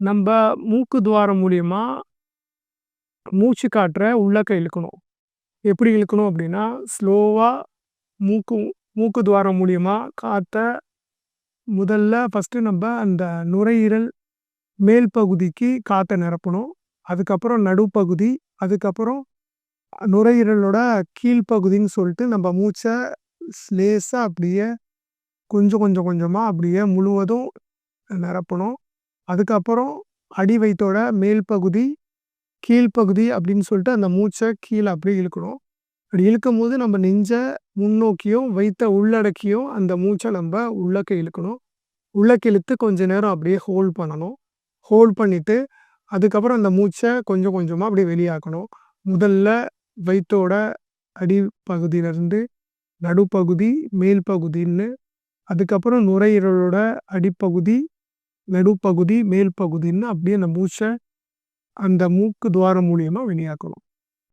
நம்ம மூக்கு துவாரம் மூலியமா மூச்சு காட்டுற உள்ளக்க இழுக்கணும். எப்படி இழுக்கணும் அப்படின்னா, ஸ்லோவாக மூக்கு மூக்கு துவாரம் மூலியமாக காற்றை முதல்ல ஃபஸ்ட்டு நம்ம அந்த நுரையீரல் மேல் பகுதிக்கு காற்றை நிரப்பணும். அதுக்கப்புறம் நடுப்பகுதி, அதுக்கப்புறம் நுரையீரலோட கீழ்ப்பகுதின்னு சொல்லிட்டு நம்ம மூச்சை லேசாக அப்படியே கொஞ்சம் கொஞ்சம் கொஞ்சமாக அப்படியே முழுவதும் நிரப்பணும். அதுக்கப்புறம் அடி வயிற்றோட மேல் பகுதி, கீழ்ப்பகுதி அப்படின்னு சொல்லிட்டு அந்த மூச்சை கீழே அப்படியே இழுக்கணும். அப்படி இழுக்கும் போது நம்ம நெஞ்சை முன்னோக்கியும், வைத்த உள்ளடக்கியும் அந்த மூச்சை நம்ம உள்ளக்க இழுக்கணும். உள்ளக்க இழுத்து கொஞ்ச நேரம் அப்படியே ஹோல்ட் பண்ணணும். ஹோல்ட் பண்ணிவிட்டு அதுக்கப்புறம் அந்த மூச்சை கொஞ்சம் கொஞ்சமாக அப்படியே வெளியாக்கணும். முதல்ல வயிற்றோட அடிப்பகுதியிலேருந்து நடுப்பகுதி, மேல் பகுதின்னு, அதுக்கப்புறம் நுரையீரலோட அடிப்பகுதி, நடுப்பகுதி, மேல் பகுதின்னு அப்படியே அந்த மூச்சை அந்த மூக்கு துவாரம் மூலியமாக வெளியாக்கணும்.